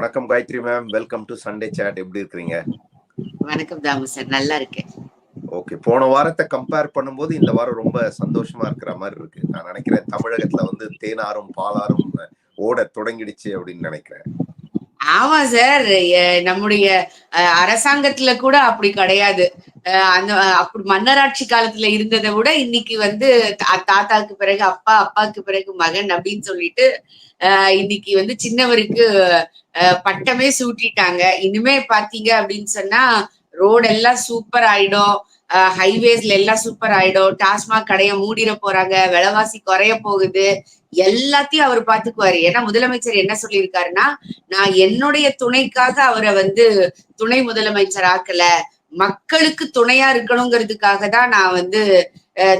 வணக்கம் Gayathri ma'am welcome to Sunday chat எப்படி இருக்கிறீங்க? வணக்கம் தாமு சார் நல்லா இருக்கேன். ஓகே போன வாரத்தை கம்பேர் பண்ணும்போது இந்த வாரம் ரொம்ப சந்தோஷமா இருக்கிற மாதிரி இருக்கு. நான் நினைக்கிறேன் தமிழகத்துல வந்து தேனாரும் பாலாரும் ஓட தொடங்கிடுச்சு அப்படின்னு நினைக்கிறேன். ஆமா சார் நம்முடைய அரசாங்கத்துல கூட அப்படி கிடையாது. அந்த அப்படி மன்னராட்சி காலத்துல இருந்ததை விட இன்னைக்கு வந்து தா- தாத்தாக்கு பிறகு அப்பா அப்பாவுக்கு பிறகு மகன் அப்படின்னு சொல்லிட்டு இன்னைக்கு வந்து சின்னவருக்கு அஹ், பட்டமே சூட்டிட்டாங்க. இனிமே பாத்தீங்க அப்படின்னு சொன்னா ரோடு எல்லாம் சூப்பர் ஆயிடும். ஹைவேஸ்ல எல்லாம் சூப்பர் ஆயிடும். டாஸ்மாக் கடைய மூடிட போறாங்க. விலைவாசி குறைய போகுது. எல்லாத்தையும் அவர் பாத்துக்குவாரு. ஏன்னா முதலமைச்சர் என்ன சொல்லியிருக்காருன்னா நான் என்னுடைய துணைக்காக அவரை வந்து துணை முதலமைச்சர் ஆக்கல. மக்களுக்கு துணையா இருக்கணுங்கிறதுக்காக தான் நான் வந்து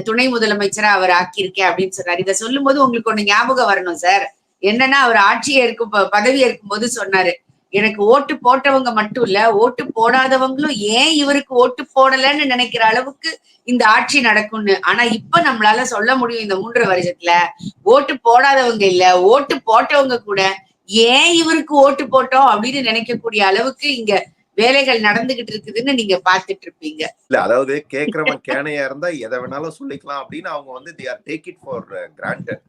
துணை முதலமைச்சரா அவர் ஆக்கியிருக்கேன் அப்படின்னு சொன்னார். இதை சொல்லும் போது உங்களுக்கு ஒண்ணு ஞாபகம் வரணும் சார். என்னன்னா அவர் ஆட்சியை இருக்கும் பதவி இருக்கும் போது சொன்னாரு. எனக்கு ஓட்டு போட்டவங்க மட்டும் இல்ல ஓட்டு போடாதவங்களும் ஏன் இவருக்கு ஓட்டு போடலன்னு நினைக்கிற அளவுக்கு இந்த ஆட்சி நடக்கும்னு. ஆனா இப்ப நம்மளால சொல்ல முடியும் இந்த மூன்று வருஷத்துல ஓட்டு போடாதவங்க இல்ல ஓட்டு போட்டவங்க கூட ஏன் இவருக்கு ஓட்டு போட்டோம் அப்படின்னு நினைக்கக்கூடிய அளவுக்கு இங்க வேலைகள் நடந்துகிட்டு இருக்குதுன்னு நீங்க பாத்துட்டு இருப்பீங்க. இல்ல அதாவது கேக்குறவன் கேனையா இருந்தா எதை வேணாலும் சொல்லிக்கலாம் அப்படின்னு அவங்க வந்து they are take it for granted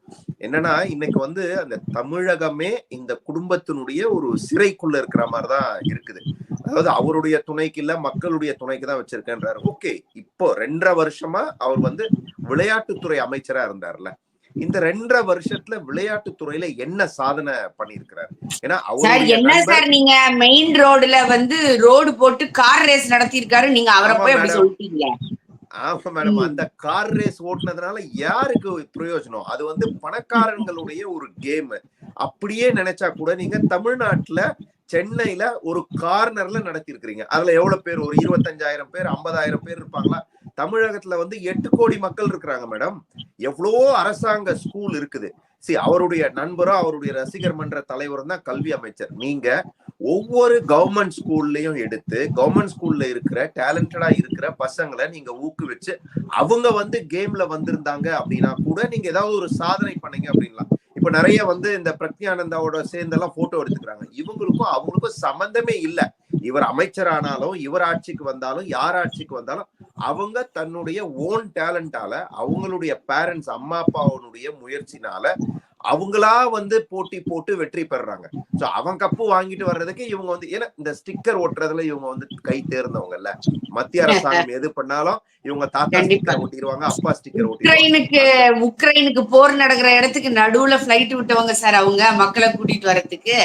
என்னன்னா இன்னைக்கு வந்து அந்த தமிழகமே இந்த குடும்பத்தினுடைய ஒரு சிறைக்குள்ள இருக்கிற மாதிரி தான் இருக்குது. அதாவது அவருடைய துணைக்கு இல்ல மக்களுடைய துணைக்கு தான் வச்சிருக்கேன்றாரு. ஓகே இப்போ ரெண்டரை வருஷமா அவர் வந்து விளையாட்டுத்துறை அமைச்சரா இருந்தார்ல இந்த ரெண்டரை வருஷத்துல விளையாட்டுத்துறையில என்ன சாதனை பண்ணியிருக்கிறாரு? ஏன்னா சார் என்ன சார் நீங்க மெயின் ரோடுல வந்து ரோடு போட்டு கார் ரேஸ் நடத்தியிருக்காரு நீங்க அவரை போய் அப்படி மேடம். சொல்லிட்டீங்க. ஆமா மேடம். அந்த கார் ரேஸ் ஓட்டுனதுனால யாருக்கு பிரயோஜனம்? அது வந்து பணக்காரங்களுடைய ஒரு கேம் அப்படியே நினைச்சா கூட நீங்க தமிழ்நாட்டுல சென்னையில ஒரு கார்னர்ல நடத்தி இருக்கிறீங்க அதுல எவ்வளவு பேர்? ஒரு இருபத்தஞ்சாயிரம் பேர் ஐம்பதாயிரம் பேர் இருப்பாங்களா? தமிழகத்துல வந்து எட்டு கோடி மக்கள் இருக்கிறாங்க மேடம். எவ்வளவோ அரசாங்க ஸ்கூல் இருக்குது. சி அவருடைய நண்பரும் அவருடைய ரசிகர் மன்ற தலைவரும் தான் கல்வி அமைச்சர். நீங்க ஒவ்வொரு கவர்மெண்ட் ஸ்கூல்லையும் எடுத்து கவர்மெண்ட் ஸ்கூல்ல இருக்கிற டேலண்டடா இருக்கிற பசங்களை நீங்க ஊக்குவிச்சு அவங்க வந்து கேம்ல வந்திருந்தாங்க அப்படின்னா கூட நீங்க ஏதாவது ஒரு சாதனை பண்ணீங்க அப்படின்லாம். இப்ப நிறைய வந்து இந்த பிரக்யானந்தாவோட சேர்ந்தெல்லாம் போட்டோ எடுத்துக்கிறாங்க. இவங்களுக்கும் அவங்களுக்கும் சம்பந்தமே இல்லை. இவர் அமைச்சரானாலும் இவர் ஆட்சிக்கு வந்தாலும் யார் ஆட்சிக்கு வந்தாலும் அவங்க தன்னுடைய ஓன் டேலண்டால அவங்களுடைய பேரண்ட்ஸ் அம்மா அப்பாவுடைய முயற்சினால அவங்களா வந்து போட்டி போட்டு வெற்றி பெறுறாங்க. சோ அவன் கப்பு வாங்கிட்டு வர்றதுக்கு இவங்க வந்து ஏன்னா இந்த ஸ்டிக்கர் ஒட்டுறதுல இவங்க வந்து கை தேர்ந்தவங்கல்ல. மத்திய அரசாங்கம் எது பண்ணாலும் இவங்க தாத்தா. ஸ்டிக்கர் ஒட்டிடுவாங்க அப்பா ஸ்டிக்கர் உக்ரைனுக்கு உக்ரைனுக்கு போர் நடக்கிற இடத்துக்கு நடுவுல பிளைட் விட்டவங்க சார் அவங்க மக்களை கூட்டிட்டு வர்றதுக்கு.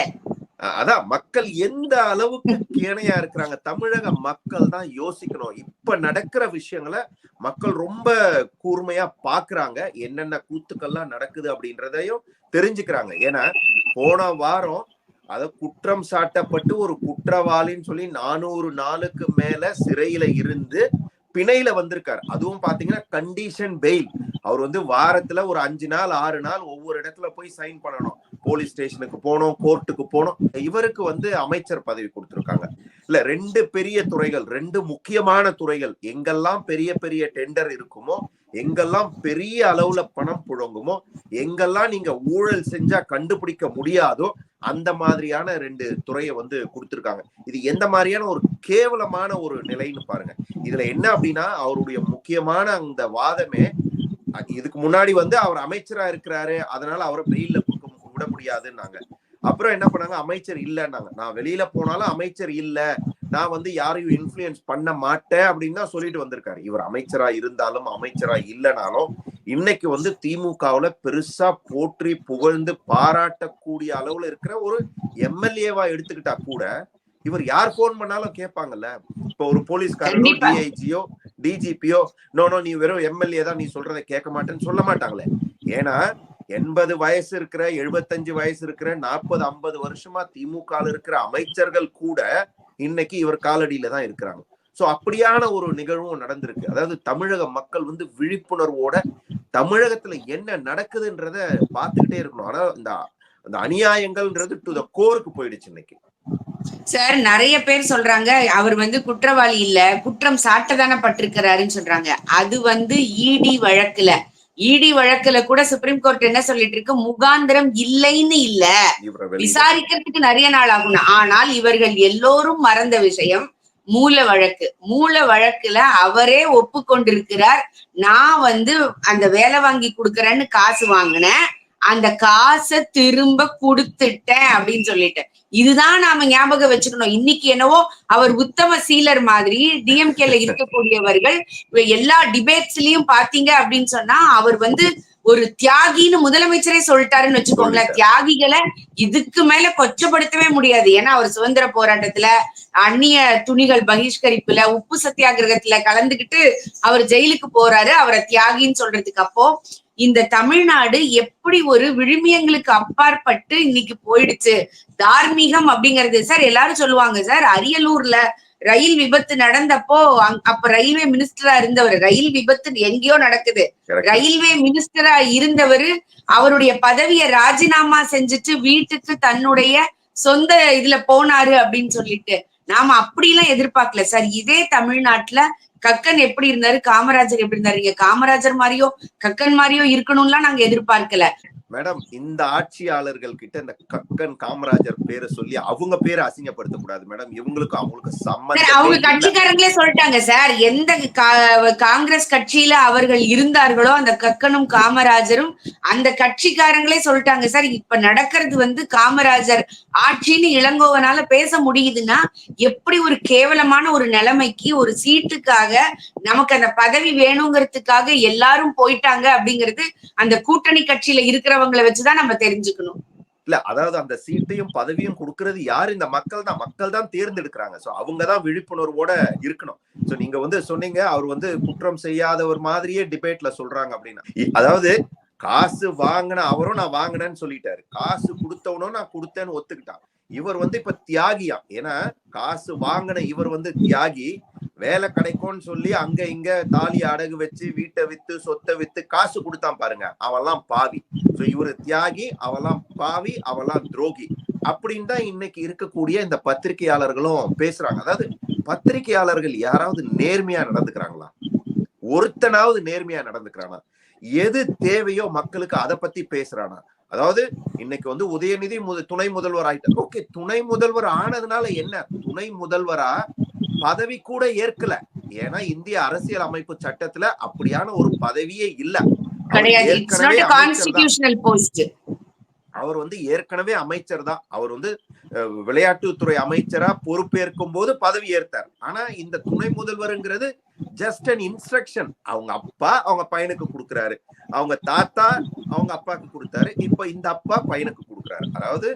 அதான் மக்கள் எந்த அளவுக்கு கேணையா இருக்கிறாங்க? தமிழக மக்கள் தான் யோசிக்கணும். இப்ப நடக்கிற விஷயங்களை மக்கள் ரொம்ப கூர்மையா பாக்குறாங்க. என்னென்ன கூத்துக்கள்லாம் நடக்குது அப்படின்றதையும் தெரிஞ்சுக்கிறாங்க. ஏன்னா போன வாரம் அத குற்றம் சாட்டப்பட்டு ஒரு குற்றவாளின்னு சொல்லி நானூறு நாளுக்கு மேல சிறையில இருந்து பிணையில வந்திருக்காரு. அதுவும் பாத்தீங்கன்னா கண்டிஷன் பெயில் அவர் வந்து வாரத்துல ஒரு அஞ்சு நாள் ஆறு நாள் ஒவ்வொரு இடத்துல போய் சைன் பண்ணணும். போலீஸ் ஸ்டேஷனுக்கு போனோம் கோர்ட்டுக்கு போனோம். இவருக்கு வந்து அமைச்சர் பதவி கொடுத்துருக்காங்க. இல்ல ரெண்டு பெரிய துறைகள் ரெண்டு முக்கியமான துறைகள் எங்கெல்லாம் பெரிய பெரிய டெண்டர் இருக்குமோ எங்கெல்லாம் பெரிய அளவுல பணம் புழங்குமோ எங்கெல்லாம் நீங்க ஊழல் செஞ்சா கண்டுபிடிக்க முடியாதோ அந்த மாதிரியான ரெண்டு துறையை வந்து கொடுத்துருக்காங்க. இது எந்த மாதிரியான ஒரு கேவலமான ஒரு நிலைன்னு பாருங்க. இதுல என்ன அப்படின்னா அவருடைய முக்கியமான அந்த வாதமே இதுக்கு முன்னாடி வந்து அவர் அமைச்சரா இருக்கிறாரு அதனால அவரை வெயில்ல விட முடியாதுன்னாங்க. அப்புறம் என்ன பண்ணாங்க? அமைச்சர் இல்லைன்னாங்க. நான் வெளியில போனாலும் அமைச்சர் இல்ல. நான் வந்து யாரையும் இன்ஃப்ளூயன்ஸ் பண்ண மாட்டேன் அப்படின்னு தான் சொல்லிட்டு வந்திருக்காரு. இவர் அமைச்சரா இருந்தாலும் அமைச்சரா இல்லைனாலும் இன்னைக்கு வந்து திமுகவுல பெருசா போற்றி புகழ்ந்து பாராட்டக்கூடிய அளவுல இருக்கிற ஒரு எம்எல்ஏவா எடுத்துக்கிட்டா கூட இவர் யார் போன் பண்ணாலும் கேட்பாங்கல்ல. இப்ப ஒரு போலீஸ்காரனோ கண்டிப்பா. டிஐஜியோ டிஜிபியோ நோ நோ நீ வெறும் எம்எல்ஏ தான் நீ சொல்றதை கேட்க மாட்டேன்னு சொல்ல மாட்டாங்களே. ஏன்னா எண்பது வயசு இருக்கிற எழுபத்தஞ்சு வயசு இருக்கிற நாற்பது ஐம்பது வருஷமா திமுக இருக்கிற அமைச்சர்கள் கூட இன்னைக்கு இவர் காலடியில தான் இருக்கிறாங்க. சோ அப்படியான ஒரு நிகழ்வும் நடந்திருக்கு. அதாவது தமிழக மக்கள் வந்து விழிப்புணர்வோட தமிழகத்துல என்ன நடக்குதுன்றத பார்த்துக்கிட்டே இருக்கணும். ஆனா இந்த அந்த அநியாயங்கள்ன்றது டு த கோருக்கு போயிடுச்சு இன்னைக்கு. சார் நிறைய பேர் சொல்றாங்க அவர் வந்து குற்றவாளி இல்ல குற்றம் சாட்டதான பட்டிருக்கிறாருன்னு சொல்றாங்க. அது வந்து இடி வழக்குல. இடி வழக்குல கூட சுப்ரீம் கோர்ட் என்ன சொல்லிட்டு இருக்கு? முகாந்திரம் இல்லைன்னு இல்ல. விசாரிக்கிறதுக்கு நிறைய நாள் ஆகும் ஆனால் இவர்கள் எல்லோரும் மறந்த விஷயம் மூல வழக்கு. மூல வழக்குல அவரே ஒப்புக்கொண்டிருக்கிறார். நான் வந்து அந்த வேலை வாங்கி கொடுக்கறேன்னு காசு வாங்கினேன். அந்த காசை திரும்ப கொடுத்துட்டேன் அப்படின்னு சொல்லிட்டேன் இதுதான் நாம ஞாபகம் வச்சுக்கணும். இன்னைக்கு என்னவோ அவர் உத்தம சீலர் மாதிரி டிஎம்கேல இருக்கக்கூடியவர்கள் எல்லா டிபேட்ஸ்லயும் பாத்தீங்க அப்படின்னு சொன்னா அவர் வந்து ஒரு தியாகின்னு முதலமைச்சரே சொல்லிட்டாருன்னு வச்சுக்கோங்களேன். தியாகிகளை இதுக்கு மேல கொச்சப்படுத்தவே முடியாது. ஏன்னா அவர் சுதந்திர போராட்டத்துல அந்நிய துணிகள் பகிஷ்கரிப்புல உப்பு சத்தியாகிரகத்துல கலந்துகிட்டு அவர் ஜெயிலுக்கு போறாரு. அவரை தியாகின்னு சொல்றதுக்கு அப்போ இந்த தமிழ்நாடு எப்படி ஒரு விழுமியங்களுக்கு அப்பாற்பட்டு இன்னைக்கு போயிடுச்சு? தார்மீகம் அப்படிங்கிறது. சார் எல்லாரும் சொல்லுவாங்க சார் அரியலூர்ல ரயில் விபத்து நடந்தப்போ அப்ப ரயில்வே மினிஸ்டரா இருந்தவர். ரயில் விபத்து எங்கேயோ நடக்குது. ரயில்வே மினிஸ்டரா இருந்தவர் அவருடைய பதவியை ராஜினாமா செஞ்சுட்டு வீட்டுக்கு தன்னுடைய சொந்த இதுல போனாரு அப்படின்னு சொல்லிட்டு. நாம அப்படிலாம் எதிர்பார்க்கல சார். இதே தமிழ்நாட்டுல கக்கன் எப்படி இருந்தாரு? காமராஜர் எப்படி இருந்தாரு? இங்க காமராஜர் மாதிரியோ கக்கன் மாதிரியோ இருக்கணும்லாம் நாங்க எதிர்பார்க்கல. மேடம் இந்த ஆட்சியாளர்கள் கிட்ட இந்த கக்கன் காமராஜர் பேரை சொல்லி அவங்க பேரை அசிங்கப்படுத்த கூடாது மேடம். இவங்களுக்கு அவங்களுக்கு அவங்க சம்மந்தமே இல்ல. கட்சிக்காரங்களே சொல்லிட்டாங்க சார். எந்த காங்கிரஸ் கட்சியில அவர்கள் இருந்தார்களோ அந்த கக்கனும் காமராஜரும் அந்த கட்சிக்காரங்களே சொல்லிட்டாங்க சார். இப்ப நடக்கிறது வந்து காமராஜர் ஆட்சின்னு இளங்கோவனால பேச முடியுதுன்னா எப்படி ஒரு கேவலமான ஒரு நிலைமைக்கு ஒரு சீட்டுக்காக நமக்கு அந்த பதவி வேணுங்கிறதுக்காக எல்லாரும் போயிட்டாங்க அப்படிங்கிறது அந்த கூட்டணி கட்சியில இருக்கிறவங்களை வச்சுதான் நம்ம தெரிஞ்சுக்கணும். இல்ல அதாவது அந்த சீட்டையும் பதவியும் கொடுக்கறது யாரு? இந்த மக்கள் தான். மக்கள் தான் தேர்ந்தெடுக்கிறாங்க. சோ அவங்க தான் விழிப்புணர்வோட இருக்கணும். சோ நீங்க வந்து சொன்னீங்க அவர் வந்து குற்றம் செய்யாதவர் மாதிரியே டிபேட்ல சொல்றாங்க அப்படின்னா. அதாவது காசு வாங்கின அவரும் நான் வாங்கினேன்னு சொல்லிட்டாரு. காசு கொடுத்தவனும் நான் கொடுத்தேன்னு ஒத்துக்கிட்டான். இவர் வந்து இப்ப தியாகியா ஏன்னா காசு வாங்கின இவர் வந்து தியாகி வேலை கிடைக்கும்னு சொல்லி அங்க இங்க தாலி அடகு வச்சு வீட்டை வித்து சொத்தை வித்து காசு கொடுத்தான் பாருங்க. அவெல்லாம் பாவி. சோ இவரு தியாகி அவெல்லாம் பாவி அவெல்லாம் துரோகி. அப்படின்னு தான் இன்னைக்கு இருக்கக்கூடிய இந்த பத்திரிகையாளர்களும் பேசுறாங்க. அதாவது பத்திரிகையாளர்கள் யாராவது நேர்மையா நடந்துக்கிறாங்களா? ஒருத்தனாவது நேர்மையா நடந்துக்கிறானா? எது தேவையோ மக்களுக்கு அதை பத்தி பேசுறானா? அதாவது இன்னைக்கு வந்து உதயநிதி முத- துணை முதல்வர் ஆயிட்டார். ஓகே துணை முதல்வர் ஆனதுனால என்ன? துணை முதல்வரா பதவி கூட ஏற்கல. ஏன்னா இந்திய அரசியல் அமைப்பு சட்டத்துல அப்படியான ஒரு பதவியே இல்ல. அவர் வந்து ஏற்கனவே அமைச்சர் தான். அவர் வந்து விளையாட்டுத்துறை அமைச்சரா பொறுப்பேற்கும் போது பதவி ஏற்றார். ஆனா இந்த துணை முதல்வருங்கிறது ஜஸ்ட் அன் இன்ஸ்ட்ரக்ஷன் அவங்க அப்பா அவங்க பையனுக்கு கொடுக்குறாரு. அவங்க தாத்தா அவங்க அப்பாக்கு கொடுத்தாரு. இப்ப இந்த அப்பா பையனுக்கு கொடுக்குறாரு. அதாவது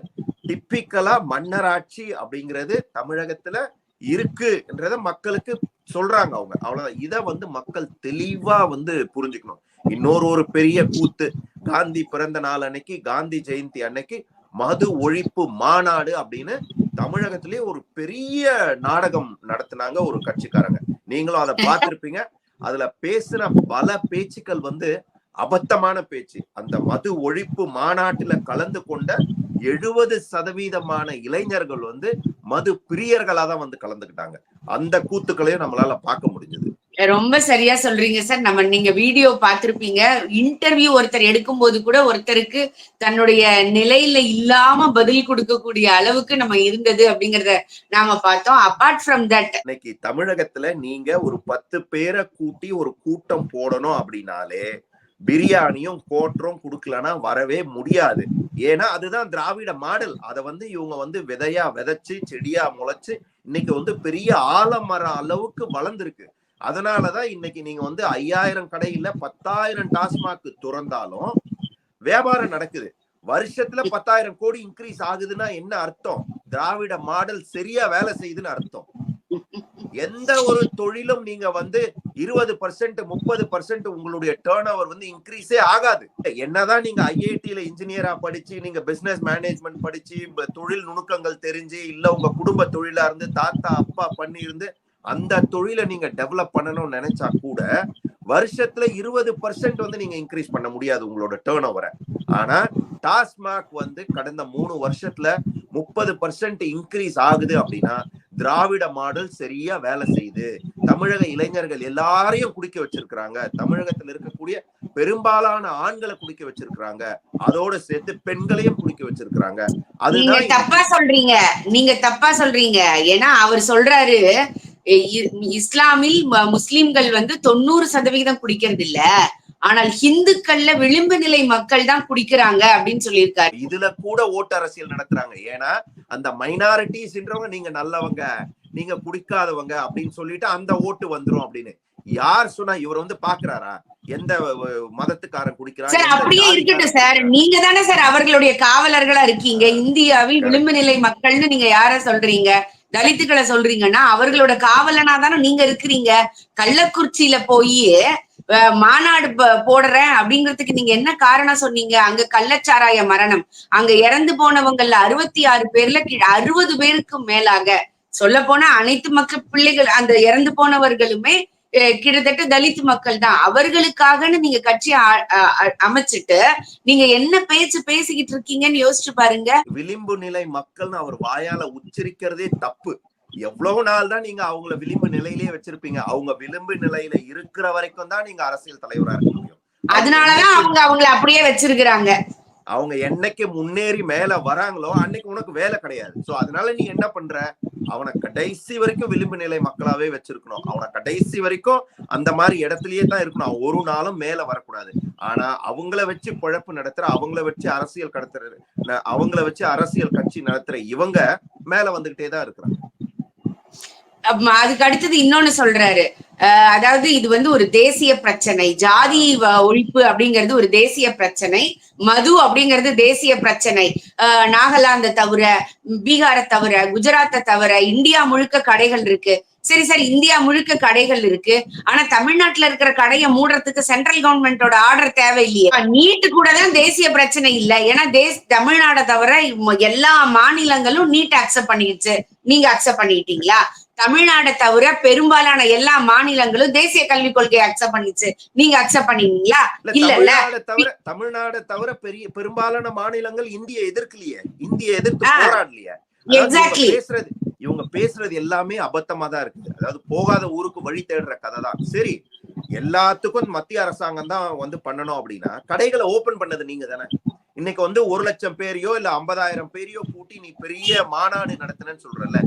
டிப்பிக்கலா மன்னராட்சி அப்படிங்கிறது தமிழகத்துல இருக்குன்றத மக்களுக்கு சொல்றாங்க அவங்க. அவ்வளவுதான். இத வந்து மக்கள் தெளிவா வந்து புரிஞ்சுக்கணும். இன்னொரு ஒரு பெரிய கூத்து. காந்தி பிறந்த நாள் அன்னைக்கு காந்தி ஜெயந்தி அன்னைக்கு மது ஒழிப்பு மாநாடு அப்படின்னு தமிழகத்திலேயே ஒரு பெரிய நாடகம் நடத்தினாங்க ஒரு கட்சிக்காரங்க. நீங்களும் அதை பார்த்திருப்பீங்க. அதுல பேசின பல பேச்சுக்கள் வந்து அபத்தமான பேச்சு. அந்த மது ஒழிப்பு மாநாட்டில கலந்து கொண்ட எழுபது சதவீதமான இளைஞர்கள் வந்து மது பிரியர்களா தான் வந்து கலந்துக்கிட்டாங்க. அந்த கூத்துக்களையும் நம்மளால பார்க்க முடிஞ்சது. ரொம்ப சரியா சொல்றீங்க சார். நம்ம நீங்க வீடியோ பார்த்திருப்பீங்க. இன்டர்வியூ ஒருத்தர் எடுக்கும்போது கூட ஒருத்தருக்கு தன்னுடைய நிலையில இல்லாம பதில் கொடுக்கக்கூடிய அளவுக்கு நம்ம இருந்தது அப்படிங்கறத நாம பார்த்தோம். அபார்ட் ஃப்ரம் தட் இன்னைக்கு தமிழகத்துல நீங்க ஒரு பத்து பேரை கூட்டி ஒரு கூட்டம் போடணும் அப்படின்னாலே பிரியாணியும் கோட்டரும் கொடுக்கலன்னா வரவே முடியாது. ஏன்னா அதுதான் திராவிட மாடல். அதை வந்து இவங்க வந்து விதையா விதைச்சு செடியா முளைச்சு இன்னைக்கு வந்து பெரிய ஆலமரம் அளவுக்கு வளர்ந்துருக்கு. அதனாலதான் இன்னைக்கு நீங்க வந்து ஐயாயிரம் கடையில பத்தாயிரம் டாஸ்மாக் துறந்தாலும் வியாபாரம் நடக்குது. வருஷத்துல பத்தாயிரம் கோடி இன்க்ரீஸ் ஆகுதுன்னா என்ன அர்த்தம்? திராவிட மாடல் சரியா வேலை செய்யுதுன்னு அர்த்தம். எந்த ஒரு தொழிலும் நீங்க வந்து இருபது பர்சன்ட் முப்பது பர்சன்ட் உங்களுடைய டேர்ன் ஓவர் வந்து இன்க்ரீஸே ஆகாது. என்னதான் நீங்க ஐஐடியில இன்ஜினியரா படிச்சு நீங்க பிசினஸ் மேனேஜ்மெண்ட் படிச்சு தொழில் நுணுக்கங்கள் தெரிஞ்சு இல்ல உங்க குடும்ப தொழிலா இருந்து தாத்தா அப்பா பண்ணி இருந்து அந்த தொழிலை நீங்க டெவலப் பண்ணணும்னு நினைச்சா கூட வருஷத்துல இருபது பர்சன்ட் வந்து நீங்க இன்க்ரீஸ் பண்ண முடியாது உங்களோட டேர்ன் ஓவரை ஆனா டாஸ்மாக் வந்து கடந்த மூணு வருஷத்துல முப்பது பர்சன்ட் இன்க்ரீஸ் ஆகுது அப்படின்னா திராவிட மாடல் சரியா வேலை செய்யுது. தமிழக இளைஞர்கள் எல்லாரையும் குடிக்க வச்சிருக்கிறாங்க. தமிழகத்தில் இருக்கக்கூடிய பெரும்பாலான ஆண்களை குடிக்க வச்சிருக்கிறாங்க. அதோட சேர்த்து பெண்களையும் குடிக்க வச்சிருக்கிறாங்க. நீங்க அதுதான் தப்பா சொல்றீங்க. நீங்க தப்பா சொல்றீங்க. ஏன்னா அவர் சொல்றாரு இஸ்லாமில் முஸ்லிம்கள் வந்து தொண்ணூறு சதவிகிதம் குடிக்கிறது இல்ல ஆனால் ஹிந்துக்கள்ல விளிம்பு நிலை மக்கள் தான் குடிக்கிறாங்க அப்படின்னு சொல்லியிருக்காரு. இதுல கூட ஓட்டு அரசியல் நடத்துறாங்க. ஏன்னா அந்த மைனாரிட்டிஸ்ன்றவங்க நீங்க நல்லவங்க நீங்க குடிக்காதவங்க அப்படின்னு சொல்லிட்டு அந்த ஓட்டு வந்துரும் அப்படின்னு. யார் சொன்னா இவர் வந்து பாக்குறாரா? எந்த மதத்துக்காரன் குடிக்கிறான்? சார் அப்படியே இருக்கட்டும் சார்? நீங்க தானே சார் அவர்களுடைய காவலர்களா இருக்கீங்க. இந்தியாவில் விளிம்பு நிலை மக்கள்னு நீங்க யார சொல்றீங்க? தலித்துக்களை சொல்றீங்கன்னா அவர்களோட காவலனா தானே நீங்க இருக்கிறீங்க. கள்ளக்குறிச்சியில போய் மாநாடு போடுறேன் அப்படிங்கிறதுக்கு நீங்க என்ன காரணம் சொன்னீங்க? அங்க கள்ளச்சாராய மரணம். அங்க இறந்து போனவங்கல்ல அறுபத்தி ஆறு பேர்ல அறுபது பேருக்கும் மேலாக. சொல்ல போனா அனைத்து மக்கள் பிள்ளைகள் அந்த இறந்து போனவர்களுமே கிட்டத்தட்ட தலித் மக்கள் தான். அவர்களுக்காகன்னு நீங்க கட்சி அ- அ- அமைச்சிட்டு நீங்க என்ன பேச்சு பேசிக்கிட்டு இருக்கீங்கன்னு யோசிச்சு பாருங்க. விளிம்பு நிலை மக்கள்னு அவர் வாயால உச்சரிக்கிறதே தப்பு. எவ்வளவு நாள் தான் நீங்க அவங்கள விளிம்பு நிலையிலேயே வச்சிருப்பீங்க? அவங்க விளிம்பு நிலையில இருக்கிற வரைக்கும் தான் நீங்க அரசியல் தலைவரா இருக்க முடியும். அதனாலதான் அவங்க அவங்கள அப்படியே வச்சிருக்கிறாங்க. அவங்க என்னைக்கு முன்னேறி மேல வராங்களோ அன்னைக்கு உனக்கு வேலை கிடையாது. சோ அதனால நீ என்ன பண்ற? அவனை கடைசி வரைக்கும் விளிம்பு நிலை மக்களாவே வச்சிருக்கணும். அவனை கடைசி வரைக்கும் அந்த மாதிரி இடத்துலயே தான் இருக்கணும். ஒரு நாளும் மேல வரக்கூடாது. ஆனா அவங்கள வச்சு பொழப்பு நடத்துற அவங்கள வச்சு அரசியல் கடத்துற அவங்கள வச்சு அரசியல் கட்சி நடத்துற இவங்க மேல வந்துகிட்டே தான் இருக்கிறாங்க. அதுக்கு அடுத்தது இன்னொன்னு சொல்றாரு. அதாவது இது வந்து ஒரு தேசிய பிரச்சனை. ஜாதி வ- ஒழிப்பு அப்படிங்கிறது ஒரு தேசிய பிரச்சனை. மது அப்படிங்கிறது தேசிய பிரச்சனை. நாகாலாந்த தவிர பீகாரை தவிர குஜராத்தை தவிர இந்தியா முழுக்க கடைகள் இருக்கு. சரி சரி இந்தியா முழுக்க கடைகள் இருக்கு. ஆனா தமிழ்நாட்டுல இருக்கிற கடையை மூடுறதுக்கு சென்ட்ரல் கவர்மெண்டோட ஆர்டர் தேவையில்லையே. நீட்டு கூட தான் தேசிய பிரச்சனை இல்ல. ஏன்னா தேஸ் தமிழ்நாடை தவிர எல்லா மாநிலங்களும் நீட் அக்செப்ட் பண்ணிடுச்சு நீங்க அக்செப்ட் பண்ணிட்டீங்களா தமிழ்நாடை தவிர பெரும்பாலான எல்லா மாநிலங்களும் தேசிய கல்விக் கொள்கையை அக்செப்ட் பண்ணிச்சு. நீங்க அக்செப்ட் பண்ணீங்களா இல்ல தவிர தமிழ்நாடு தவிர பெரிய பெரும்பாலான மாநிலங்கள் இந்திய எதிர்க்கலையே. இந்திய எதிர்த்து. போராடலையே. Exactly. பேசுறது இவங்க பேசுறது எல்லாமே அபத்தமா தான் இருக்குது. அதாவது போகாத ஊருக்கு வழி தேடுற கதை தான். சரி எல்லாத்துக்கும் மத்திய அரசாங்கம் தான் வந்து பண்ணணும் அப்படின்னா கடைகளை ஓபன் பண்ணது நீங்க தானே. இன்னைக்கு வந்து ஒரு லட்சம் பேரையோ இல்ல ஐம்பதாயிரம் பேரையோ கூட்டி நீ பெரிய மாநாடு நடத்தினன்னு சொல்றல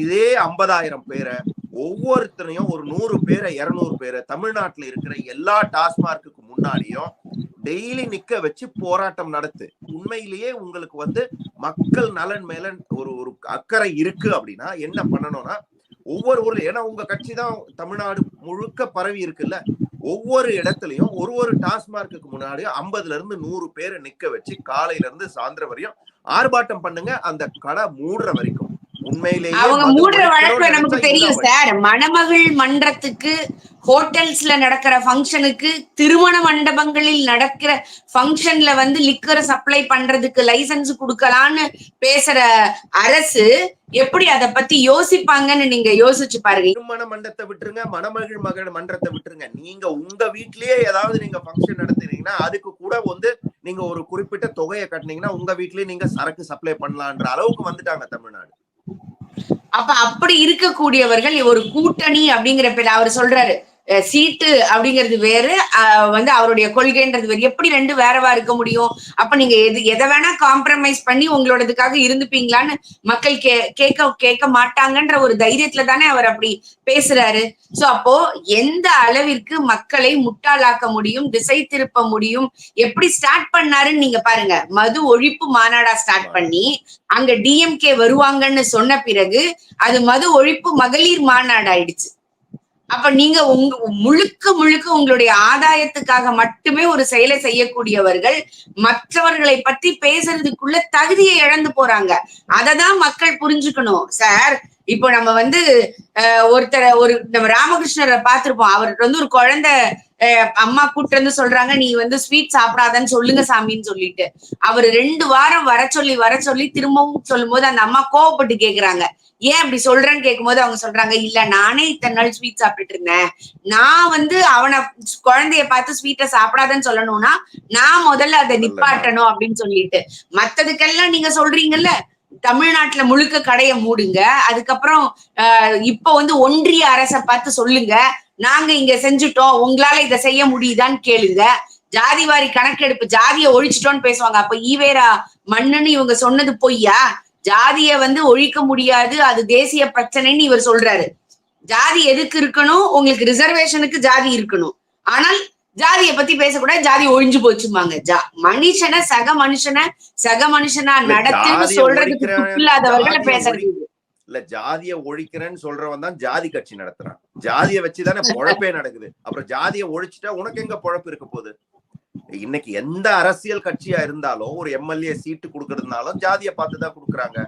இதே ஐம்பதாயிரம் பேரை ஒவ்வொருத்தனையும் ஒரு நூறு பேரை இருநூறு பேரை தமிழ்நாட்டுல இருக்கிற எல்லா டாஸ்மார்க்குக்கு முன்னாடியும் டெய்லி நிக்க வச்சு போராட்டம் நடத்து. உண்மையிலேயே உங்களுக்கு வந்து மக்கள் நலன் மேல ஒரு ஒரு அக்கறை இருக்கு அப்படின்னா என்ன பண்ணணும்னா ஒவ்வொரு ஊர்ல ஏன்னா உங்க கட்சி தான் தமிழ்நாடு முழுக்க பரவி இருக்குல்ல ஒவ்வொரு இடத்துலயும் ஒரு ஒரு டாஸ்மார்க்குக்கு முன்னாடி ஐம்பதுல இருந்து நூறு பேரை நிக்க வச்சு காலையில இருந்து சாயந்தரம் வரையும் ஆர்ப்பாட்டம் பண்ணுங்க அந்த கடை மூடுற வரைக்கும். உண்மையிலேயே அவங்க மூடுற வழக்கு நமக்கு தெரியும் சார். மணமகள் மன்றத்துக்கு ஹோட்டல்ஸ்ல நடக்கிற ஃபங்க்ஷனுக்கு திருமண மண்டபங்களில் நடக்கிற ஃபங்க்ஷன்ல வந்து லிக்கரை சப்ளை பண்றதுக்கு லைசன்ஸ் கொடுக்கலான்னு பேசுற அரசு எப்படி அத பத்தி யோசிப்பாங்கன்னு நீங்க யோசிச்சு பாருங்க. திருமண மண்டத்தை விட்டுருங்க மணமகள் மகள் மன்றத்தை விட்டுருங்க. நீங்க உங்க வீட்லயே ஏதாவது நீங்க ஃபங்க்ஷன் நடத்துறீங்கன்னா அதுக்கு கூட வந்து நீங்க ஒரு குறிப்பிட்ட தொகையை கட்டினீங்கன்னா உங்க வீட்லயே நீங்க சரக்கு சப்ளை பண்ணலான்ற அளவுக்கு வந்துட்டாங்க தமிழ்நாடு. அப்ப அப்படி இருக்கக்கூடியவர்கள் ஒரு கூட்டணி அப்படிங்கிற பேர் அவர் சொல்றாரு. சீட்டு அப்படிங்கிறது வேறு வந்து அவருடைய கொள்கைன்றது வேறு. எப்படி ரெண்டு வேறவா இருக்க முடியும்? அப்ப நீங்க எது எதை வேணா காம்ப்ரமைஸ் பண்ணி உங்களோடதுக்காக இருந்துப்பீங்களான்னு மக்கள் கே கேட்க கேட்க மாட்டாங்கன்ற ஒரு தைரியத்துல தானே அவர் அப்படி பேசுறாரு. சோ அப்போ எந்த அளவிற்கு மக்களை முட்டாளாக்க முடியும் திசை திருப்ப முடியும் எப்படி ஸ்டார்ட் பண்ணாருன்னு நீங்க பாருங்க. மது ஒழிப்பு மாநாடா ஸ்டார்ட் பண்ணி அங்க டிஎம்கே வருவாங்கன்னு சொன்ன பிறகு அது மது ஒழிப்பு மகளிர் மாநாடு ஆயிடுச்சு அப்ப நீங்க உங்க முழுக்க முழுக்க உங்களுடைய ஆதாயத்துக்காக மட்டுமே ஒரு செயலை செய்யக்கூடியவர்கள் மற்றவர்களை பத்தி பேசுறதுக்குள்ள தகுதியை இழந்து போறாங்க. அததான் மக்கள் புரிஞ்சுக்கணும். சார் இப்போ நம்ம வந்து ஒருத்தரை ஒரு நம்ம ராமகிருஷ்ணரை பார்த்திருப்போம். அவருக்கு வந்து ஒரு குழந்தை அஹ், அம்மா கூட்டு வந்து சொல்றாங்க நீ வந்து ஸ்வீட் சாப்பிடாதன்னு சொல்லுங்க சாமின்னு சொல்லிட்டு. அவர் ரெண்டு வாரம் வர சொல்லி வர சொல்லி திரும்பவும் சொல்லும்போது அந்த அம்மா கோவப்பட்டு கேக்குறாங்க. ஏன் அப்படி சொல்றேன்னு கேட்கும்போது அவங்க சொல்றாங்க இல்ல நானே இத்தனை நாள் ஸ்வீட் சாப்பிட்டுட்டு இருந்தேன். நான் வந்து அவனை குழந்தைய பார்த்து ஸ்வீட்டை சாப்பிடாதன்னு சொல்லணும்னா நான் முதல்ல அதை நிப்பாட்டணும் அப்படின்னு சொல்லிட்டு. மத்ததுக்கெல்லாம் நீங்க சொல்றீங்கல்ல தமிழ்நாட்டுல முழுக்க கடையை மூடுங்க. அதுக்கப்புறம் இப்ப வந்து ஒன்றிய அரசை பார்த்து சொல்லுங்க. நாங்க இங்க செஞ்சுட்டோம். உங்களால இதை செய்ய முடியுதான்னு கேளுங்க. ஜாதிவாரி கணக்கெடுப்பு ஜாதியை ஒழிச்சிட்டோம்னு பேசுவாங்க. அப்ப ஈவேரா மண்ணுன்னு இவங்க சொன்னது பொய்யா? ஜாதிய வந்து ஒழிக்க முடியாது. அது தேசிய பிரச்சனைன்னு இவர் சொல்றாரு. ஜாதி எதுக்கு இருக்கணும்? உங்களுக்கு ரிசர்வேஷனுக்கு ஜாதி இருக்கணும். ஆனால் ஜாதியை பத்தி பேசக்கூடாது ஜாதி ஒழிஞ்சு போச்சுமாங்க ஜா மனுஷனை சக மனுஷனை சக மனுஷனா நடத்துன்னு சொல்றதுக்கு ஜாதியை பேசுறது. இல்ல ஜாதிய ஒழிக்கிறேன்னு சொல்றவன் தான் ஜாதி கட்சி நடத்துறான். ஜாதிய வச்சுதானே பொழப்பே நடக்குது. அப்புறம் ஜாதிய ஒழிச்சிட்டா உனக்கு எங்க பொழப்பு இருக்க போகுது? இன்னைக்கு எந்த அரசியல் கட்சியா இருந்தாலும் ஒரு எம்எல்ஏ சீட்டு கொடுக்கறதுனாலும் ஜாதிய பார்த்து தான் கொடுக்குறாங்க.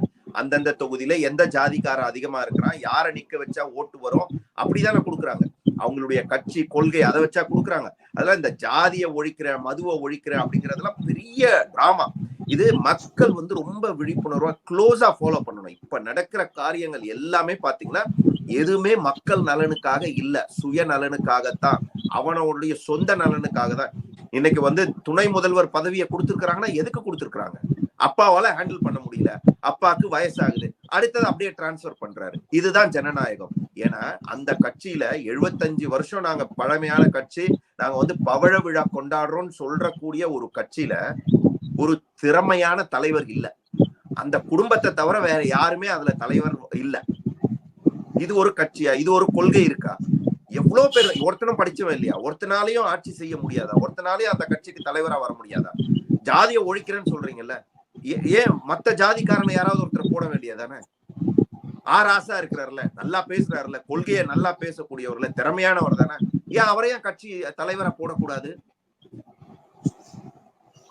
அந்தந்த தொகுதியில எந்த ஜாதிக்காரன் அதிகமா இருக்கிறான் யாரை நிக்க வச்சா ஓட்டு வரும்? அப்படிதானே கொடுக்குறாங்க. அவங்களுடைய கட்சி கொள்கை அதை வச்சா கொடுக்குறாங்க. அதெல்லாம் இந்த ஜாதியை ஒழிக்கிறேன் மதுவை ஒழிக்கிறேன் அப்படிங்கறதெல்லாம் பெரிய டிராமா இது மக்கள் வந்து ரொம்ப விழிப்புணர்வா க்ளோஸா ஃபாலோ பண்ணணும். இப்ப நடக்கிற காரியங்கள் எல்லாமே பாத்தீங்கன்னா எதுவுமே மக்கள் நலனுக்காக இல்ல. சுய நலனுக்காகத்தான். அவனோடைய சொந்த நலனுக்காக தான். இன்னைக்கு வந்து துணை முதல்வர் பதவியை கொடுத்துருக்காங்கன்னா எதுக்கு கொடுத்துருக்காங்க அப்பாவால ஹேண்டில் பண்ண முடியல. அப்பாவுக்கு வயசாகுது. அடுத்தது அப்படியே டிரான்ஸ்பர் பண்றாரு. இதுதான் ஜனநாயகம். ஏன்னா அந்த கட்சியில எழுபத்தஞ்சு வருஷம் நாங்க பழமையான கட்சி நாங்க வந்து பவழ விழா கொண்டாடுறோம்னு சொல்ற கூடிய ஒரு கட்சியில ஒரு திறமையான தலைவர் இல்ல. அந்த குடும்பத்தை தவிர வேற யாருமே அதுல தலைவர் இல்ல. இது ஒரு கட்சியா? இது ஒரு கொள்கை இருக்கா? எவ்வளவு பேர் ஒருத்தனும் படிச்சவன் இல்லையா? ஒருத்தனாலையும் ஆட்சி செய்ய முடியாதா? ஒருத்தனாலையும் அந்த கட்சிக்கு தலைவரா வர முடியாதா? ஜாதியை ஒழிக்கிறேன்னு சொல்றீங்கல்ல. ஏன் மத்த ஜாதிக்காரன் யாராவது ஒருத்தர் போட வேண்டியதானே ஆர் ஆசா இருக்கிறாருல நல்லா பேசுறாருல கொள்கையை நல்லா பேசக்கூடியவர்ல திறமையானவர் தானே? ஏன் அவரையும் கட்சி தலைவரா போடக்கூடாது?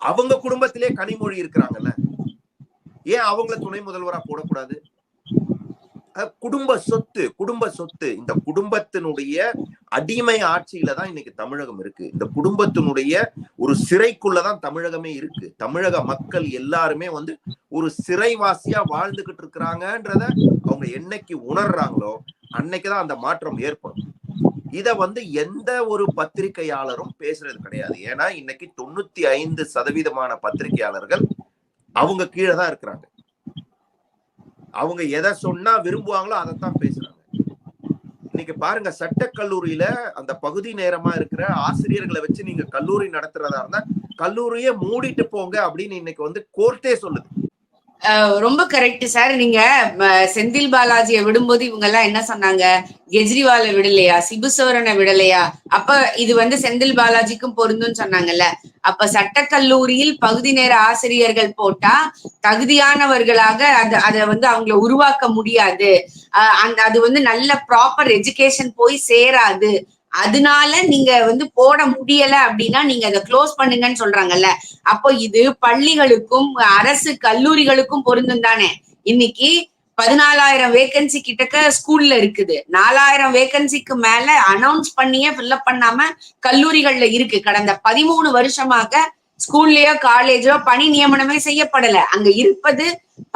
அவங்க குடும்பத்திலே கனிமொழி இருக்கிறாங்கல்ல. ஏன் அவங்கள துணை முதல்வரா போடக்கூடாது? குடும்ப சொத்து குடும்ப சொத்து. இந்த குடும்பத்தினுடைய அடிமை ஆட்சியில தான் இன்னைக்கு தமிழகம் இருக்கு. இந்த குடும்பத்தினுடைய ஒரு சிறைக்குள்ளதான் தமிழகமே இருக்கு. தமிழக மக்கள் எல்லாருமே வந்து ஒரு சிறைவாசியா வாழ்ந்துகிட்டு இருக்கிறாங்கன்றத அவங்க என்னைக்கு உணர்றாங்களோ அன்னைக்குதான் அந்த மாற்றம் ஏற்படும். இத வந்து எந்த ஒரு பத்திரிகையாளரும் பேசுறது கிடையாது. ஏன்னா இன்னைக்கு தொண்ணூத்தி ஐந்து சதவீதமான பத்திரிகையாளர்கள் அவங்க கீழே தான் இருக்கிறாங்க. அவங்க எதை சொன்னா விரும்புவாங்களோ அதைத்தான் பேசுறாங்க. இன்னைக்கு பாருங்க சட்டக்கல்லூரியில அந்த பகுதி நேரமா இருக்கிற ஆசிரியர்களை வச்சு நீங்க கல்லூரி நடத்துறதா இருந்தா கல்லூரியே மூடிட்டு போங்க அப்படின்னு இன்னைக்கு வந்து கோர்ட்டே சொல்லுது. ரொம்ப கரெக்ட் சார் நீங்க செந்தில் பாலாஜியை விடும்போது இவங்க எல்லாம் என்ன சொன்னாங்க? கெஜ்ரிவாலை விடலையா? சிபுசோரனை விடலையா? அப்ப இது வந்து செந்தில் பாலாஜிக்கும் பொருந்தும் சொன்னாங்கல்ல. அப்ப சட்டக்கல்லூரியில் பகுதி நேர ஆசிரியர்கள் போட்டா தகுதியானவர்களாக அது அதை வந்து அவங்கள உருவாக்க முடியாது. அஹ் அந்த அது வந்து நல்ல ப்ராப்பர் எஜுகேஷன் போய் சேராது. அதனால நீங்க வந்து போட முடியல அப்படின்னா நீங்க அதை க்ளோஸ் பண்ணுங்கன்னு சொல்றாங்கல்ல. அப்போ இது பள்ளிகளுக்கும் அரசு கல்லூரிகளுக்கும் பொருந்தும் தானே. இன்னைக்கு பதினாலாயிரம் வேகன்சி கிட்டக்க ஸ்கூல்ல இருக்குது. நாலாயிரம் வேகன்சிக்கு மேல அனௌன்ஸ் பண்ணியே ஃபில்அப் பண்ணாம கல்லூரிகள்ல இருக்கு. கடந்த பதிமூணு வருஷமாக ஸ்கூல்லயோ காலேஜோ பணி நியமனமே செய்யப்படல. அங்க இருப்பது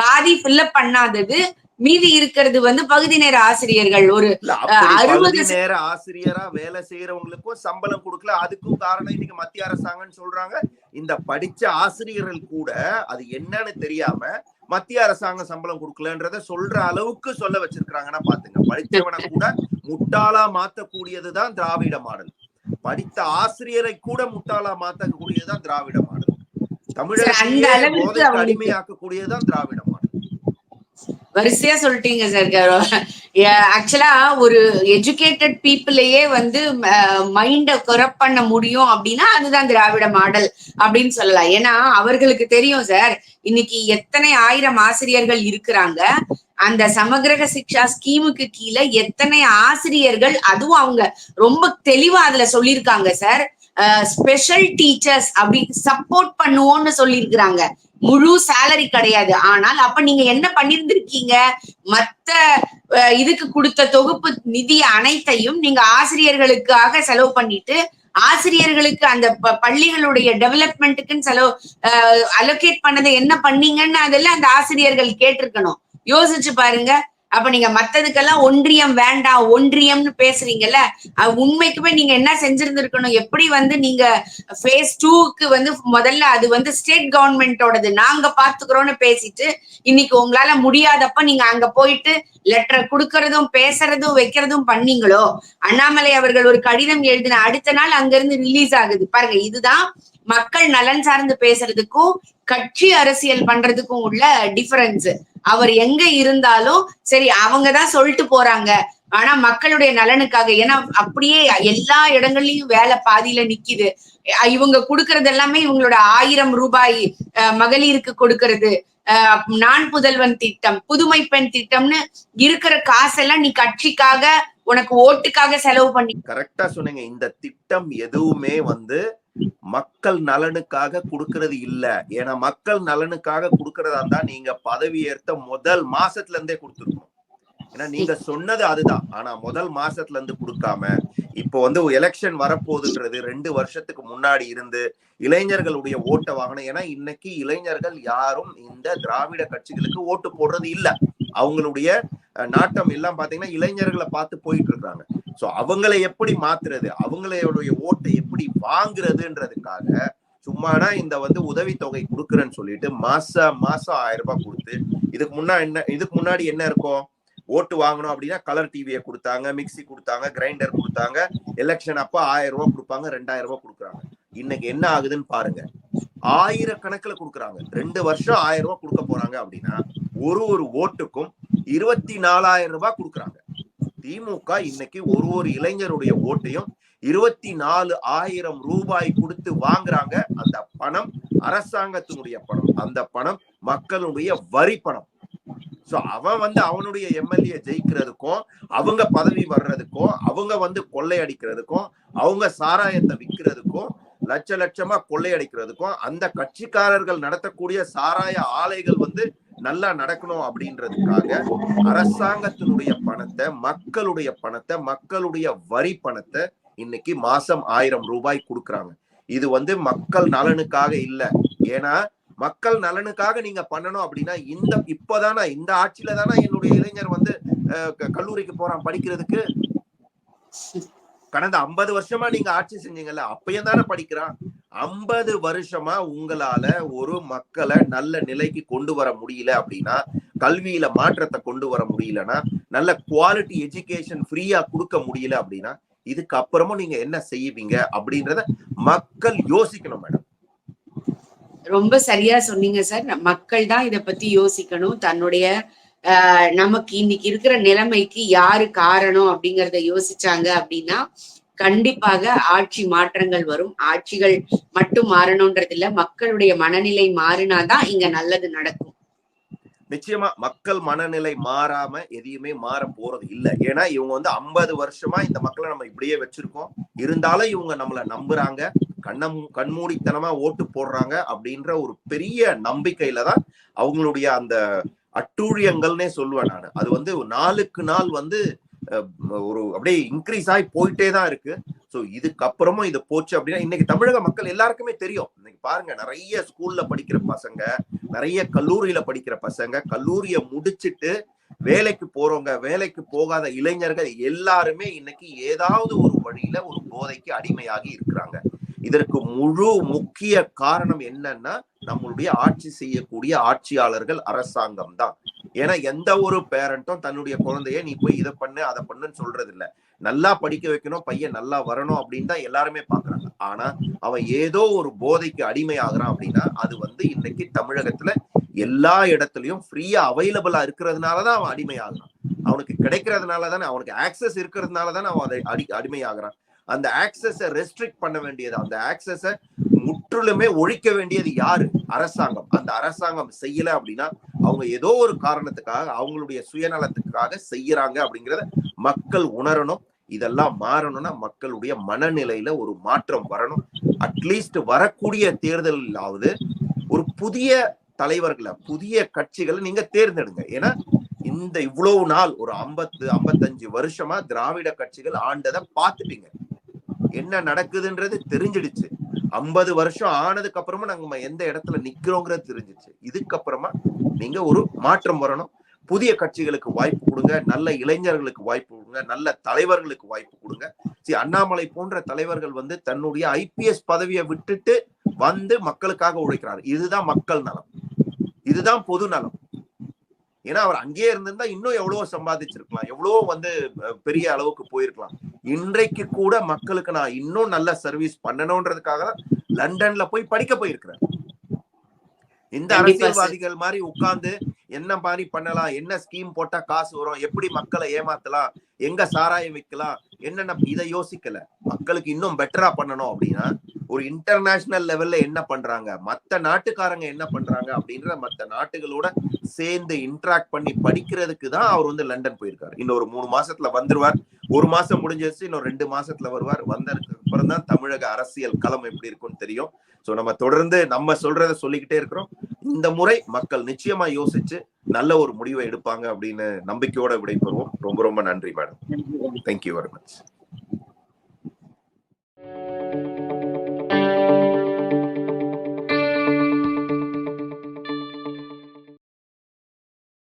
பாதி ஃபில்அப் பண்ணாதது மீதி இருக்கிறது வந்து பகுதி நேர ஆசிரியர்கள். ஒரு அறுபது நேர ஆசிரியரா வேலை செய்யறவங்களுக்கும் சம்பளம் கொடுக்கல. அதுக்கும் காரணம் இன்னைக்கு மத்திய அரசாங்கம்னு சொல்றாங்க. இந்த படிச்ச ஆசிரியர்கள் கூட அது என்னன்னு தெரியாம மத்திய அரசாங்கம் சம்பளம் கொடுக்கலன்றத சொல்ற அளவுக்கு சொல்ல வச்சிருக்காங்கன்னா பாத்துங்க. படிச்சவனை கூட முட்டாளா மாத்தக்கூடியதுதான் திராவிட மாடல். படித்த ஆசிரியரை கூட முட்டாளா மாத்தக்கூடியதுதான் திராவிட மாடல். அவங்களுக்கு- அடிமையாக்கக்கூடியதுதான் திராவிட வரிசையா சொல்லிட்டீங்க சார் ஆக்சுவலா ஒரு எஜுகேட்டட் பீப்புளையே வந்து மைண்ட கொரப் பண்ண முடியும் அப்படின்னா அதுதான் திராவிட மாடல் அப்படின்னு சொல்லலாம். ஏன்னா அவர்களுக்கு தெரியும் சார் இன்னைக்கு எத்தனை ஆயிரம் ஆசிரியர்கள் இருக்கிறாங்க அந்த சமகிரக சிக்ஷா ஸ்கீமுக்கு கீழே எத்தனை ஆசிரியர்கள் அதுவும் அவங்க ரொம்ப தெளிவா அதுல சொல்லியிருக்காங்க சார். ஸ்பெஷல் டீச்சர்ஸ் அப்படி சப்போர்ட் பண்ணுவோம்னு சொல்லியிருக்கிறாங்க. முழு சேலரி கிடையாது. ஆனால் அப்ப நீங்க என்ன பண்ணிருந்திருக்கீங்க? மத்த இதுக்கு கொடுத்த தொகுப்பு நிதி அனைத்தையும் நீங்க ஆசிரியர்களுக்காக செலவு பண்ணிட்டு ஆசிரியர்களுக்கு அந்த ப- பள்ளிகளுடைய டெவலப்மெண்ட்டுக்குன்னு செலவு அலோகேட் பண்ணதை என்ன பண்ணீங்கன்னு அதெல்லாம் அந்த ஆசிரியர்கள் கேட்டிருக்கணும். யோசிச்சு பாருங்க. அப்ப நீங்க மத்ததுக்கெல்லாம் ஒன்றியம் வேண்டாம் ஒன்றியம்னு பேசுறீங்கல்ல உண்மைக்குமே நீங்க என்ன செஞ்சிருந்திருக்கணும் எப்படி வந்து நீங்க ஃபேஸ் டூக்கு வந்து முதல்ல அது வந்து ஸ்டேட் கவர்மெண்டோடது நாங்க பாத்துக்கிறோம்னு பேசிட்டு இன்னைக்கு உங்களால முடியாதப்ப நீங்க அங்க போயிட்டு லெட்டர் கொடுக்கறதும் பேசுறதும் வைக்கிறதும் பண்ணீங்களோ? அண்ணாமலை அவர்கள் ஒரு கடிதம் எழுதின அடுத்த நாள் அங்க இருந்து ரிலீஸ் ஆகுது. பாருங்க இதுதான் மக்கள் நலன் சார்ந்து பேசுறதுக்கும் கட்சி அரசியல் பண்றதுக்கும் உள்ள டிஃபரன்ஸ் அவர் எங்க இருந்தாலும் சரி அவங்கதான் சொல்லிட்டு போறாங்க. ஆனா மக்களுடைய நலனுக்காக ஏன்னா அப்படியே எல்லா இடங்கள்லயும் வேலை பாதியில நிக்குது. இவங்க கொடுக்கறது எல்லாமே இவங்களோட ஆயிரம் ரூபாய் மகளிருக்கு கொடுக்கறது. நான் புதல்வன் திட்டம் புதுமை பெண் திட்டம்னு இருக்கிற காசெல்லாம் நீ கட்சிக்காக உனக்கு ஓட்டுக்காக செலவு பண்ணி கரெக்டா சொன்னீங்க. இந்த திட்டம் எதுவுமே வந்து மக்கள் நலனுக்காக கொடுக்கறது இல்ல. ஏன்னா மக்கள் நலனுக்காக கொடுக்கறதா இருந்தா நீங்க பதவி ஏற்ற முதல் மாசத்துல இருந்தே கொடுத்துருக்கணும். ஏன்னா நீங்க சொன்னது அதுதான். ஆனா முதல் மாசத்துல இருந்து கொடுக்காம இப்போ வந்து எலெக்ஷன் வரப்போகுதுன்றது ரெண்டு வருஷத்துக்கு முன்னாடி இருந்து இளைஞர்களுடைய ஓட்டை வாங்கணும் ஏன்னா இன்னைக்கு இளைஞர்கள் யாரும் இந்த திராவிட கட்சிகளுக்கு ஓட்டு போடுறது இல்ல. அவங்களுடைய நாட்டம் எல்லாம் பாத்தீங்கன்னா இளைஞர்களை பார்த்து போயிட்டு இருக்காங்க. சோ அவங்களை எப்படி மாத்துறது? அவங்களுடைய ஓட்டை எப்படி வாங்குறதுன்றதுக்காக சும்மானா இந்த வந்து உதவித்தொகை கொடுக்குறேன்னு சொல்லிட்டு மாச மாசம் ஆயிரம் ரூபாய் கொடுத்து இதுக்கு முன்னா என்ன இதுக்கு முன்னாடி என்ன இருக்கும்? ஓட்டு வாங்கணும் அப்படின்னா கலர் டிவியை கொடுத்தாங்க மிக்ஸி கொடுத்தாங்க கிரைண்டர் கொடுத்தாங்க எலெக்ஷன் அப்ப ஆயிரம் ரூபாய் கொடுப்பாங்க ரெண்டாயிரம் ரூபாய் கொடுக்குறாங்க. இன்னைக்கு என்ன ஆகுதுன்னு பாருங்க. ஆயிரக்கணக்கில் கொடுக்குறாங்க. ரெண்டு வருஷம் ஆயிரம் ரூபாய் கொடுக்க போறாங்க அப்படின்னா ஒரு ஒரு ஓட்டுக்கும் இருபத்தி நாலாயிரம் ரூபாய் கொடுக்குறாங்க. திமுக இன்னைக்கு ஒரு ஒரு இளைஞருடைய ஓட்டையும் இருபத்தி நாலு ஆயிரம் ரூபாய் கொடுத்து வாங்குறாங்க. அந்த பணம் அரசாங்கத்தினுடைய பணம். அந்த பணம் மக்களுடைய வரி பணம். சோ அவன் வந்து அவனுடைய எம்எல்ஏ ஜெயிக்கிறதுக்கும் அவங்க பதவி வர்றதுக்கும் அவங்க வந்து கொள்ளையடிக்கிறதுக்கும் அவங்க சாராயத்தை விற்கிறதுக்கும் லட்ச லட்சமா கொள்ளையடிக்கிறதுக்கும் அந்த கட்சிக்காரர்கள் நடத்தக்கூடிய சாராய ஆலைகள் வந்து நல்லா நடக்கணும் அப்படின்றதுக்காக அரசாங்கத்தினுடைய பணத்தை மக்களுடைய பணத்தை மக்களுடைய வரி பணத்தை இன்னைக்கு மாசம் ஆயிரம் ரூபாய் கொடுக்கறாங்க. இது வந்து மக்கள் நலனுக்காக இல்ல. ஏன்னா மக்கள் நலனுக்காக நீங்க பண்ணணும் அப்படின்னா இந்த இப்பதானா இந்த ஆட்சியில தானே என்னுடைய இளைஞர் வந்து கல்லூரிக்கு போறான் படிக்கிறதுக்கு? கடந்த ஐம்பது வருஷமா நீங்க ஆட்சி செஞ்சீங்கல்ல அப்பயும் தானே படிக்கிறான். ஐம்பது வருஷமா உங்களால ஒரு மக்களை நல்ல நிலைக்கு கொண்டு வர முடியல அப்படின்னா கல்வியில மாற்றத்தை கொண்டு வர முடியலன்னா நல்ல குவாலிட்டி எஜுகேஷன் ஃப்ரீயா கொடுக்க முடியல அப்படின்னா இதுக்கு அப்புறமும் நீங்க என்ன செய்வீங்க அப்படின்றத மக்கள் யோசிக்கணும் மேடம். ரொம்ப சரியா சொன்னீங்க சார். மக்கள் தான் இதை பத்தி யோசிக்கணும். தன்னுடைய ஆஹ், நமக்கு இன்னைக்கு இருக்கிற நிலைமைக்கு யாரு காரணம் அப்படிங்கறத யோசிச்சாங்க அப்படின்னா கண்டிப்பாக ஆட்சி மாற்றங்கள் வரும். ஆட்சிகள் மட்டும் மாறணும்ன்றது இல்ல மக்களுடைய மனநிலை மாறினாதான் இங்க நல்லது நடக்கும். நிச்சயமா மக்கள் மனநிலை மாறாம எதையுமே மாற போறது இல்ல. ஏன்னா இவங்க வந்து ஐம்பது வருஷமா இந்த மக்களை நம்ம இப்படியே வச்சிருக்கோம். இருந்தாலும் இவங்க நம்மள நம்புறாங்க. கண்ணம் கண்மூடித்தனமா ஓட்டு போடுறாங்க அப்படின்ற ஒரு பெரிய நம்பிக்கையில தான் அவங்களுடைய அந்த அட்டூழியங்கள்னே சொல்லுவேன் நான். அது வந்து நாளுக்கு நாள் வந்து ஒரு அப்படியே இன்க்ரீஸ் ஆகி போயிட்டே தான் இருக்கு. ஸோ இதுக்கப்புறமும் இது போச்சு அப்படின்னா இன்னைக்கு தமிழக மக்கள் எல்லாருக்குமே தெரியும். இன்னைக்கு பாருங்க நிறைய ஸ்கூல்ல படிக்கிற பசங்க நிறைய கல்லூரியில படிக்கிற பசங்க கல்லூரியை முடிச்சிட்டு வேலைக்கு போறவங்க வேலைக்கு போகாத இளைஞர்கள் எல்லாருமே இன்னைக்கு ஏதாவது ஒரு வழியில ஒரு போதைக்கு அடிமையாகி இருக்கிறாங்க. இதற்கு முழு முக்கிய காரணம் என்னன்னா நம்மளுடைய ஆட்சி செய்யக்கூடிய ஆட்சியாளர்கள் அரசாங்கம் தான் ஏன்னா எந்த ஒரு பேரண்ட்டும் தன்னுடைய குழந்தைய நீ போய் இதை பண்ணு அதை பண்ணுன்னு சொல்றது இல்ல நல்லா படிக்க வைக்கணும் பையன் நல்லா வரணும் அப்படின்னு தான் எல்லாருமே பாக்குறாங்க. ஆனா அவன் ஏதோ ஒரு போதைக்கு அடிமை ஆகுறான் அப்படின்னா அது வந்து இன்னைக்கு தமிழகத்துல எல்லா இடத்துலயும் ஃப்ரீயா அவைலபிளா இருக்கிறதுனாலதான் அவன் அடிமை ஆகுறான் அவனுக்கு கிடைக்கிறதுனால தானே அவனுக்கு ஆக்சஸ் இருக்கிறதுனால தானே அவன் அதை அடி அடிமை ஆகுறான் அந்த ஆக்சஸ ரெஸ்ட்ரிக்ட் பண்ண வேண்டியது அந்த ஆக்சஸ முற்றிலுமே ஒழிக்க வேண்டியது யாரு? அரசாங்கம். அந்த அரசாங்கம் செய்யல அப்படின்னா அவங்க ஏதோ ஒரு காரணத்துக்காக அவங்களுடைய சுயநலத்துக்காக செய்யறாங்க அப்படிங்கிறத மக்கள் உணரணும். இதெல்லாம் மாறணும்னா மக்களுடைய மனநிலையில ஒரு மாற்றம் வரணும். அட்லீஸ்ட் வரக்கூடிய தேர்தலாவது ஒரு புதிய தலைவர்களை புதிய கட்சிகளை நீங்க தேர்ந்தெடுங்க. ஏன்னா இந்த இவ்வளவு நாள் ஒரு ஐம்பத்து ஐம்பத்தஞ்சு வருஷமா திராவிட கட்சிகள் ஆண்டதை பார்த்துட்டீங்க. என்ன நடக்குதுன்றது தெரிஞ்சிடுச்சு. ஐம்பது வருஷம் ஆனதுக்கு அப்புறமா நாங்க எந்த இடத்துல நிக்கிறோங்கிறது தெரிஞ்சிச்சு இதுக்கப்புறமா நீங்க ஒரு மாற்றம் வரணும். புதிய கட்சிகளுக்கு வாய்ப்பு கொடுங்க. நல்ல இளைஞர்களுக்கு வாய்ப்பு கொடுங்க. நல்ல தலைவர்களுக்கு வாய்ப்பு கொடுங்க. சரி அண்ணாமலை போன்ற தலைவர்கள் வந்து தன்னுடைய ஐபிஎஸ் பதவியை விட்டுட்டு வந்து மக்களுக்காக உழைக்கிறார். இதுதான் மக்கள் நலம். இதுதான் பொது நலம். ஏன்னா அவர் அங்கேயே இருந்திருந்தா இன்னும் எவ்வளவோ சம்பாதிச்சிருக்கலாம். எவ்வளவோ வந்து பெரிய அளவுக்கு போயிருக்கலாம். இன்றைக்கு கூட மக்களுக்கு நான் இன்னும் நல்ல சர்வீஸ் பண்ணணும்ன்றதுக்காக தான் லண்டன்ல போய் படிக்க போயிருக்கிறேன். இந்த. அரசியல்வாதிகள் மாதிரி உட்கார்ந்து என்ன மாதிரி பண்ணலாம் என்ன ஸ்கீம் போட்டா காசு வரும் எப்படி மக்களை ஏமாத்தலாம் எங்க சாராயம் விற்கலாம் என்னென்ன இதை யோசிக்கல. மக்களுக்கு இன்னும் பெட்டரா பண்ணணும் அப்படின்னா ஒரு இன்டர்நேஷனல் லெவல்ல என்ன பண்றாங்க? மத்த நாட்டுக்காரங்க என்ன பண்றாங்க அப்படின்ற மத்த நாட்டுகளோட சேர்ந்து இன்டராக்ட் பண்ணி படிக்கிறதுக்கு தான் அவர் வந்து லண்டன் போயிருக்காரு. இன்னும் ஒரு மூணு மாசத்துல வந்துருவார். ஒரு மாசம் முடிஞ்சிருச்சு இன்னும் ரெண்டு மாசத்துல வருவார். வந்ததுக்கு அப்புறம் தான் தமிழக அரசியல் களம் எப்படி இருக்கும்னு தெரியும். சோ நம்ம தொடர்ந்து நம்ம சொல்றத சொல்லிக்கிட்டே இருக்கிறோம். இந்த முறை மக்கள் நிச்சயமா யோசிச்சு நல்ல ஒரு முடிவை எடுப்பாங்க அப்படின்னு நம்பிக்கையோட விடைபெறுவோம். ரொம்ப ரொம்ப நன்றி மேடம். Thank you very much